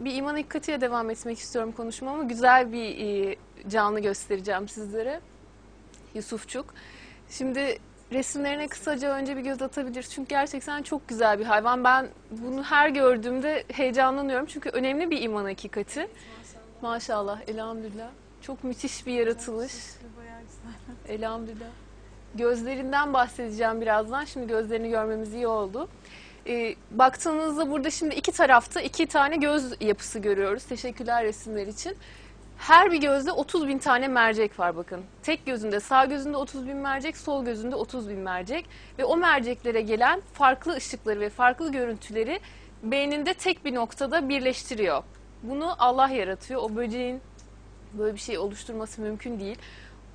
bir iman hakikatiyle devam etmek istiyorum konuşmamı. Güzel bir e, canlı göstereceğim sizlere. Yusufçuk. Şimdi resimlerine kısaca önce bir göz atabilir. Çünkü gerçekten çok güzel bir hayvan. Ben bunu her gördüğümde heyecanlanıyorum. Çünkü önemli bir iman hakikati. Maşallah, elhamdülillah. Çok müthiş bir yaratılış. Güzel. Elhamdülillah. Gözlerinden bahsedeceğim birazdan. Şimdi gözlerini görmemiz iyi oldu. Ee, baktığınızda burada şimdi iki tarafta iki tane göz yapısı görüyoruz. Teşekkürler resimler için. Her bir gözde 30 bin tane mercek var bakın. Tek gözünde sağ gözünde 30 bin mercek, sol gözünde 30 bin mercek. Ve o merceklere gelen farklı ışıkları ve farklı görüntüleri beyninde tek bir noktada birleştiriyor. Bunu Allah yaratıyor. O böceğin böyle bir şey oluşturması mümkün değil.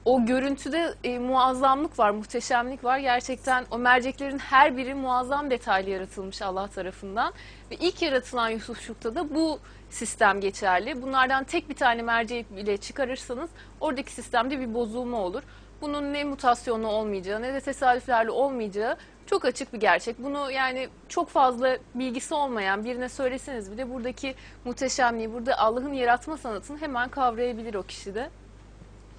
O görüntüde e, muazzamlık var, muhteşemlik var. Gerçekten o merceklerin her biri muazzam detaylı yaratılmış Allah tarafından. Ve ilk yaratılan Yusufçuk'ta da bu sistem geçerli. Bunlardan tek bir tane mercek bile çıkarırsanız oradaki sistemde bir bozulma olur. Bunun ne mutasyonlu olmayacağı ne de tesadüflerle olmayacağı çok açık bir gerçek. Bunu yani çok fazla bilgisi olmayan birine söyleseniz bile buradaki muhteşemliği, burada Allah'ın yaratma sanatını hemen kavrayabilir o kişi de.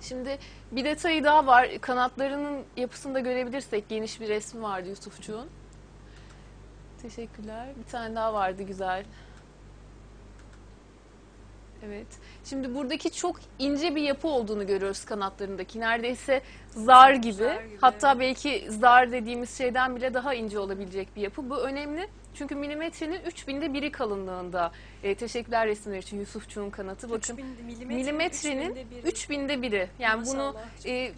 Şimdi bir detayı daha var. Kanatlarının yapısını da görebilirsek geniş bir resmi vardı Yusufçuğun. Teşekkürler. Bir tane daha vardı güzel. Evet. Şimdi buradaki çok ince bir yapı olduğunu görüyoruz kanatlarındaki. Neredeyse zar gibi. Zar gibi, Hatta evet. belki zar dediğimiz şeyden bile daha ince olabilecek bir yapı. Bu önemli. Çünkü milimetrenin 3000'de biri kalınlığında. E, teşekkürler resimler için Yusufçuğun kanatı. Bakın 3000 milimetre, milimetrenin 3000'de biri. 3000'de biri. Yani bunu Maşallah, çok e,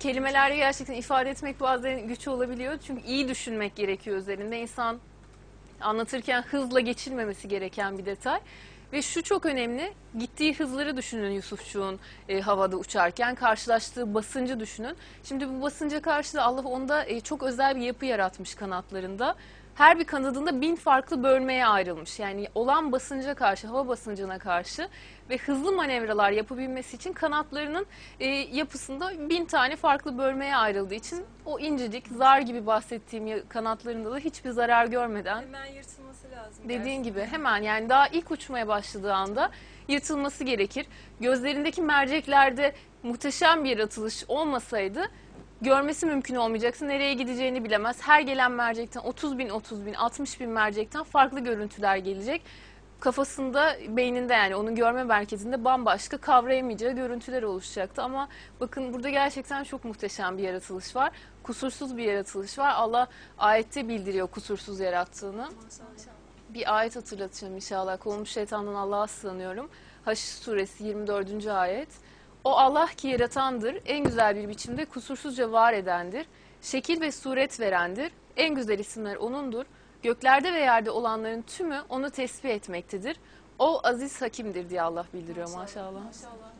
kelimelerle gerçekten ifade etmek bazen güç olabiliyor. Çünkü iyi düşünmek gerekiyor üzerinde. İnsan anlatırken hızla geçilmemesi gereken bir detay. Ve şu çok önemli, gittiği hızları düşünün Yusufçuğun e, havada uçarken, karşılaştığı basıncı düşünün. Şimdi bu basınca karşı da Allah onda e, çok özel bir yapı yaratmış kanatlarında. Her bir kanadında bin farklı bölmeye ayrılmış. Yani olan basınca karşı, hava basıncına karşı ve hızlı manevralar yapabilmesi için kanatlarının e, yapısında bin tane farklı bölmeye ayrıldığı için o incecik, zar gibi bahsettiğim kanatlarında da hiçbir zarar görmeden Hemen yırtılması lazım. Dediğin gerçekten. gibi hemen yani daha ilk uçmaya başladığı anda yırtılması gerekir. Gözlerindeki merceklerde muhteşem bir yaratılış olmasaydı görmesi mümkün olmayacaktı. Nereye gideceğini bilemez. Her gelen mercekten 30 bin, 30 bin, 60 bin mercekten farklı görüntüler gelecek. Kafasında, beyninde yani onun görme merkezinde bambaşka kavrayamayacağı görüntüler oluşacaktı. Ama bakın burada gerçekten çok muhteşem bir yaratılış var. Kusursuz bir yaratılış var. Allah ayette bildiriyor kusursuz yarattığını. Bir ayet hatırlatacağım inşallah. Kovulmuş şeytandan Allah'a sığınıyorum. Haşr suresi 24. ayet. O Allah ki yaratandır, en güzel bir biçimde kusursuzca var edendir. Şekil ve suret verendir. En güzel isimler O'nundur. Göklerde ve yerde olanların tümü O'nu tesbih etmektedir. O aziz hakimdir diye Allah bildiriyor maşallah. Maşallah.